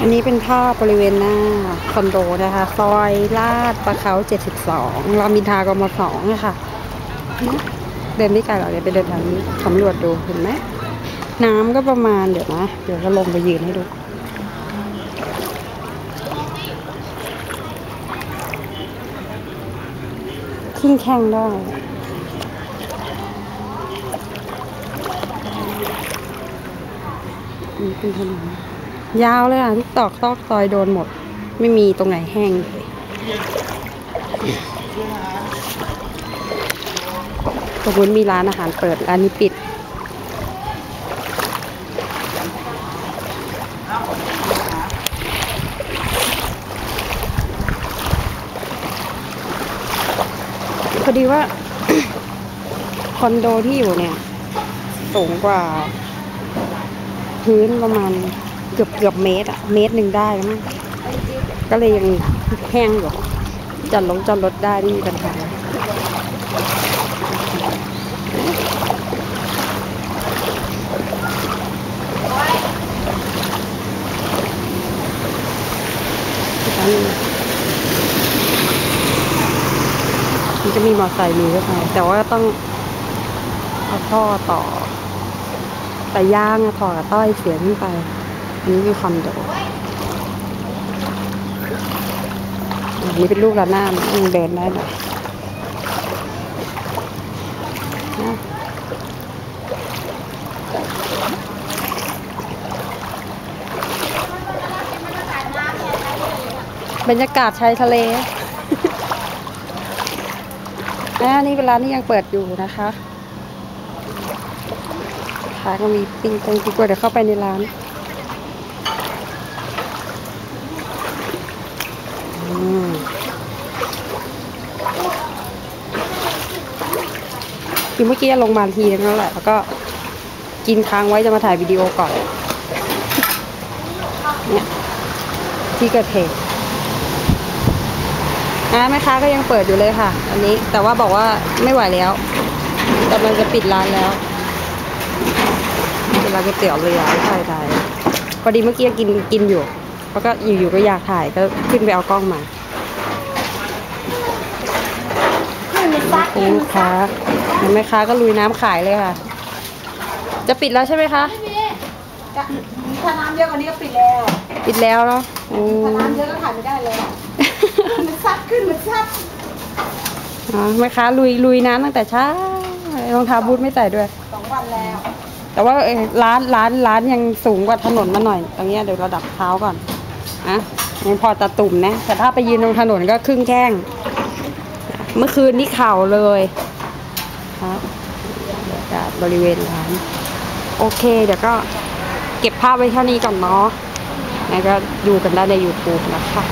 อันนี้เป็นภาพบริเวณหน้าคอนโดนะคะซอยลาดประเขา72รามอินทรากมสองนะคะนะเดินไม่ไกลหรอกเดี๋ยวไปเดินทางนี้สำรวจดูเห็นไหมน้ำก็ประมาณเดี๋ยวนะ เดี๋ยวจะลงไปยืนให้ดูขึ้นแข้งได้นี่เป็นถนน ยาวเลยอะ ทุกตอกซอกซอยโดนหมด ไม่มีตรงไหนแห้งเลยตรงนู้นมีร้านอาหารเปิด ร้านนี้ปิด พอดีว่า คอนโดที่อยู่เนี่ย สูงกว่า พื้นประมาณ กือบเกือบเมตรอะเมตรหนึ่งได้มั้งก็เลยยังแห้งอยู่จอดลงจอดรถได้ไม่มีปัญหามันจะมีมอเตอร์ไซค์มีด้วยไงแต่ว่าต้องเอาท่อต่อ แต่ย่างอะถอดต้อยเสียขึ้นไป นนี้คือคอนโดอันนี้เป็นลูกระนาดนะยังเดินได้หน่อยบรรยากาศชายทะเลอันนี้เวลานี้ยังเปิดอยู่นะคะค้าก็มีปิ้งตรงที่กล้วยเดี๋ยวเข้าไปในร้าน อืม คือเมื่อกี้ลงมาทีนึงแล้วแหละแล้วก็กินค้างไว้จะมาถ่ายวิดีโอก่อน เนี่ย ที่เกิดเหตุอ่าแม่ค้าก็ยังเปิดอยู่เลยค่ะ อันนี้แต่ว่าบอกว่าไม่ไหวแล้วกำลังจะปิดร้านแล้วเป็นร้านก๋วยเตี๋ยวเรือไทยไทยพอดีเมื่อกี้กินกินอยู่ แล้วก็อยู่ๆก็อยากถ่ายก็ขึ้นไปเอากล้องมาคุณลูกค้าเห็นไหมค้าก็ลุยน้ำขายเลยค่ะ จะปิดแล้วใช่ไหมคะถ้าน้ำเยอะกว่านี้ก็ปิดแล้ว ปิดแล้วเนาะโอ้ถ้าน้ำเยอะก็ขายไม่ได้เลยมันซัดขึ้นมันซัดอ๋อแม่ค้าลุยลุยน้ำตั้งแต่เช้ารองเท้าบูทไม่ใส่ด้วยสองวันแล้ว แต่ว่าเอ่อร้านร้านร้านยังสูงกว่าถนนมาหน่อยตรงเนี้ยเดี๋ยวระดับเท้าก่อน อะยังพอตะตุ่มนะ แต่ถ้าไปยืนตรงถนนก็ครึ่งแข้ง เมื่อคืนนี่เข่าเลยครับบรรยากาศบริเวณร้าน โอเค เดี๋ยวก็เก็บภาพไว้เท่านี้ก่อนเนาะแล้วก็ดูกันได้ใน YouTube นะคะ